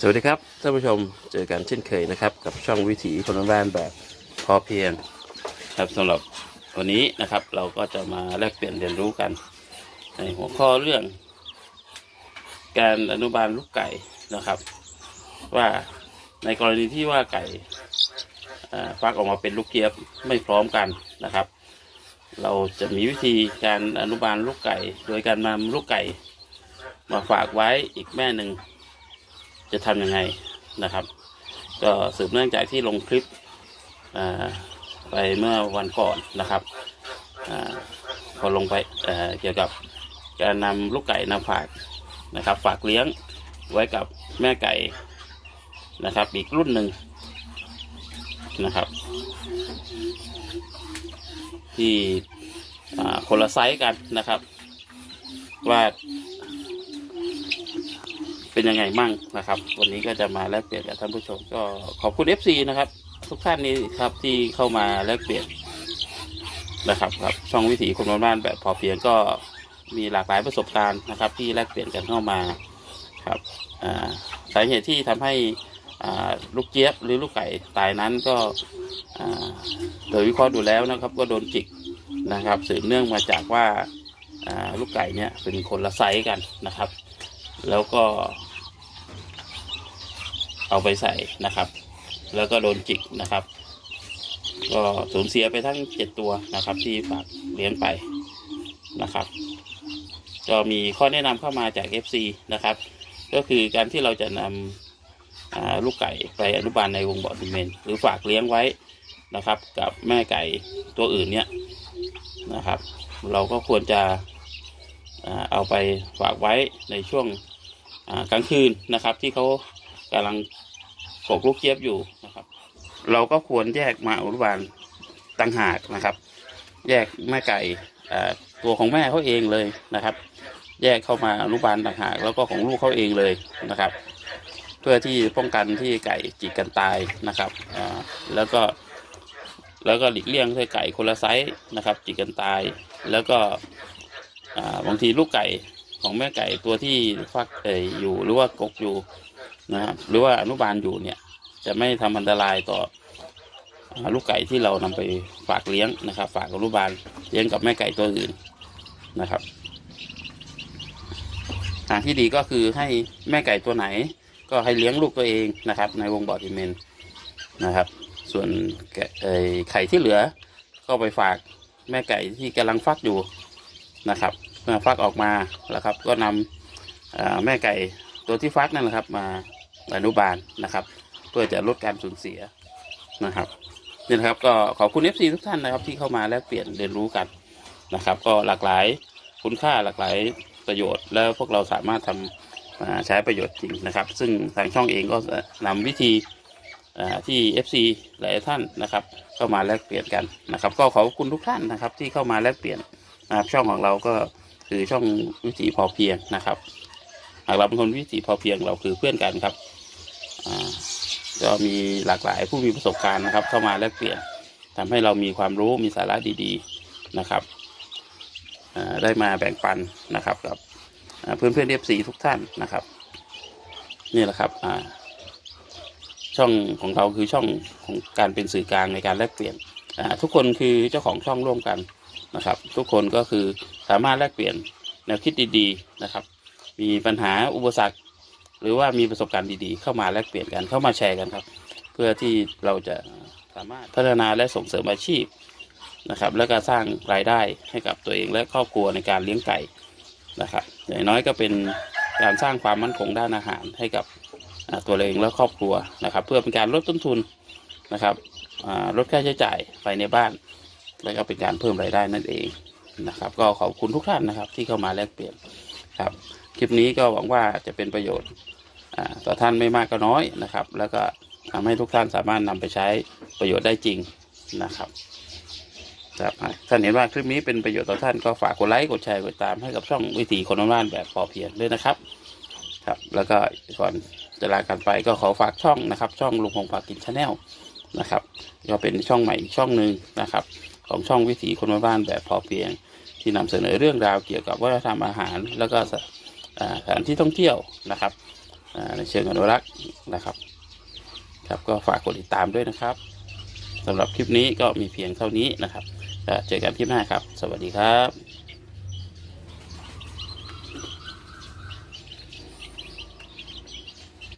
สวัสดีครับท่านผู้ชมเจอกันเช่นเคยนะครับ กับช่องวิถีคนบ้านแบบพอเพียงครับสำหรับวันนี้นะครับ เราก็จะมาแลกเปลี่ยนเรียนรู้กัน ในหัวข้อเรื่อง การอนุบาลลูกไก่นะครับ ว่าในกรณีที่ว่าไก่ฟักออกมาเป็นลูกเกียบไม่พร้อมกันนะครับ เราจะมีวิธีการอนุบาลลูกไก่ โดยการนำลูกไก่ มาฝากไว้อีกแม่หนึ่ง จะทำยังไงนะครับ ก็สืบเนื่องจากที่ลงคลิปไปเมื่อวันก่อนนะครับอพอลงไปเเกี่ยวกับการนำลูกไก่นำฝากนะครับ ฝากเลี้ยงไว้กับแม่ไก่นะครับ อีกรุ่นหนึ่งนะครับ ที่คนละไซส์กันนะครับ ว่า เป็นยังไงมั่งนะครับ วันนี้ก็จะมาแลกเปลี่ยนกับท่านผู้ชม ก็ขอบคุณ FC นะครับ ทุกท่านนี้ครับที่เข้ามาแลกเปลี่ยนนะครับครับช่องวิถีคนบ้านๆแบบพอเพียงก็มีหลากหลายประสบการณ์นะครับ ที่แลกเปลี่ยนกันเข้ามาครับอ่าสาเหตุที่ทำให้อ่าลูกเจี๊ยบหรือลูกไก่ตายนั้นก็อ่าโดยวิเคราะห์ดูแล้วนะครับ ก็โดนจิกนะครับสืบเนื่องมาจากว่าอ่าลูกไก่เนี่ยเป็นคนละไซส์กันนะครับ แล้วก็ เอาไปใส่นะครับ แล้วก็โดนจิกนะครับ ก็สูญเสียไปทั้งเจ็ดตัวนะครับ ที่ฝากเลี้ยงไปนะครับ ก็มีข้อแนะนำเข้ามาจาก FC นะครับ ก็คือการที่เราจะนำอ่าลูกไก่ไปอนุบาลในวงบ่อซีเมนต์หรือฝากเลี้ยงไว้นะครับ กับแม่ไก่ตัวอื่นเนี่ยนะครับ เราก็ควรจะเอาไปฝากไว้ในช่วงกลางคืนนะครับ ที่เขา กำลังกกลูกเจี๊ยบอยู่นะครับ เราก็ควรแยกมาอนุบาลต่างหากนะครับ แยกแม่ไก่ตัวของแม่เขาเองเลยนะครับ แยกเข้ามาอนุบาลต่างหากแล้วก็ของลูกเขาเองเลยนะครับ เพื่อที่ป้องกันที่ไก่จิกกันตายนะครับอ่าแล้วก็แล้วก็หลีกเลี่ยงให้ไก่คนละไซส์นะครับจิกกันตาย แล้วก็บางทีลูกไก่ของแม่ไก่ตัวที่ฟักเอออยู่หรือว่ากกอยู่ นะครับ หรือว่าอนุบาลอยู่เนี่ย จะไม่ทำอันตรายต่อลูกไก่ที่เรานำไปฝากเลี้ยงนะครับ ฝากอนุบาลเลี้ยงกับแม่ไก่ตัวอื่นนะครับทางที่ดีก็คือให้แม่ไก่ตัวไหน ก็ให้เลี้ยงลูกตัวเองนะครับ ในวงบ่อซีเมนต์นะครับ ส่วนแกะเอ่อไข่ที่เหลือ ก็ไปฝากแม่ไก่ที่กำลังฟักอยู่นะครับเมื่อฟักออกมาแล้วครับ ก็นำเอ่อแม่ไก่ตัวที่ฟักนั่นแหละครับ มา อนุบาลนะครับ เพื่อจะลดการสูญเสียนะครับนี่นะครับก็ขอบคุณ FC ทุกท่านนะครับที่เข้ามาแลกเปลี่ยนเรียนรู้กันนะครับ ก็หลากหลายคุณค่าหลากหลายประโยชน์ แล้วพวกเราสามารถทำอ่าใช้ประโยชน์จริงนะครับ ซึ่งทางช่องเองก็จะนำวิธีอ่าที่ FC หลายท่านนะครับ เข้ามาแลกเปลี่ยนกันนะครับ ก็ขอบคุณทุกท่านนะครับ ที่เข้ามาแลกเปลี่ยนนะครับช่องของเราก็คือช่องวิถีพอเพียงนะครับ หากเราเป็นคนวิถีพอเพียงเราคือเพื่อนกันครับ ก็มีหลากหลายผู้มีประสบการณ์นะครับ เข้ามาแลกเปลี่ยนทำให้เรามีความรู้มีสาระดีๆนะครับได้มาแบ่งปันนะครับกับเพื่อนเพื่อนเอฟซีทุกท่านนะครับ นี่แหละครับช่องของเราคือช่องของการเป็นสื่อกลางในการแลกเปลี่ยนทุกคนคือเจ้าของช่องร่วมกันนะครับ ทุกคนก็คือสามารถแลกเปลี่ยนแนวคิดดีๆนะครับ มีปัญหาอุปสรรค รือว่ามีประสบการณ์ดีๆ เข้ามาแลกเปลี่ยนกันเข้ามาแชร์กันครับ เพื่อที่เราจะสามารถพัฒนาและส่งเสริมอาชีพนะครับ และก็สร้างรายได้ให้กับตัวเองและครอบครัวในการเลี้ยงไก่นะครับอย่างน้อยก็เป็นการสร้างความมั่นคงด้านอาหารให้กับตัวเองและครอบครัวนะครับ เพื่อเป็นการลดต้นทุนนะครับลดค่าใช้จ่ายภายในบ้าน แล้วก็เป็นการเพิ่มรายได้นั่นเองนะครับ ก็ขอบคุณทุกท่านนะครับที่เข้ามาแลกเปลี่ยนครับ คลิปนี้ก็หวังว่าจะเป็นประโยชน์ ต่อท่านไม่มากก็น้อยนะครับ แล้วก็ทำให้ทุกท่านสามารถนำไปใช้ประโยชน์ได้จริงนะครับครับท่านเห็นว่าคลิปนี้เป็นประโยชน์ต่อท่านก็ฝากกดไลค์กดแชร์กดตามให้กับช่องวิถีคนบ้านแบบพอเพียงด้วยนะครับ ครับ แล้วก็ก่อนจะลากันไปก็ขอฝากช่องนะครับ ช่องลุงพงษ์ฝากกินชาแนลนะครับก็เป็นช่องใหม่อีกช่องหนึ่งนะครับ ของช่องวิถีคนบ้านแบบพอเพียง ที่นำเสนอเรื่องราวเกี่ยวกับวัฒนธรรมอาหาร แล้วก็สถานที่ท่องเที่ยวนะครับ ในเชิงอนุรักษ์นะครับ ครับก็ฝากกดติดตามด้วยนะครับสำหรับคลิปนี้ก็มีเพียงเท่านี้นะครับเจอกันคลิปหน้าครับ สวัสดีครับ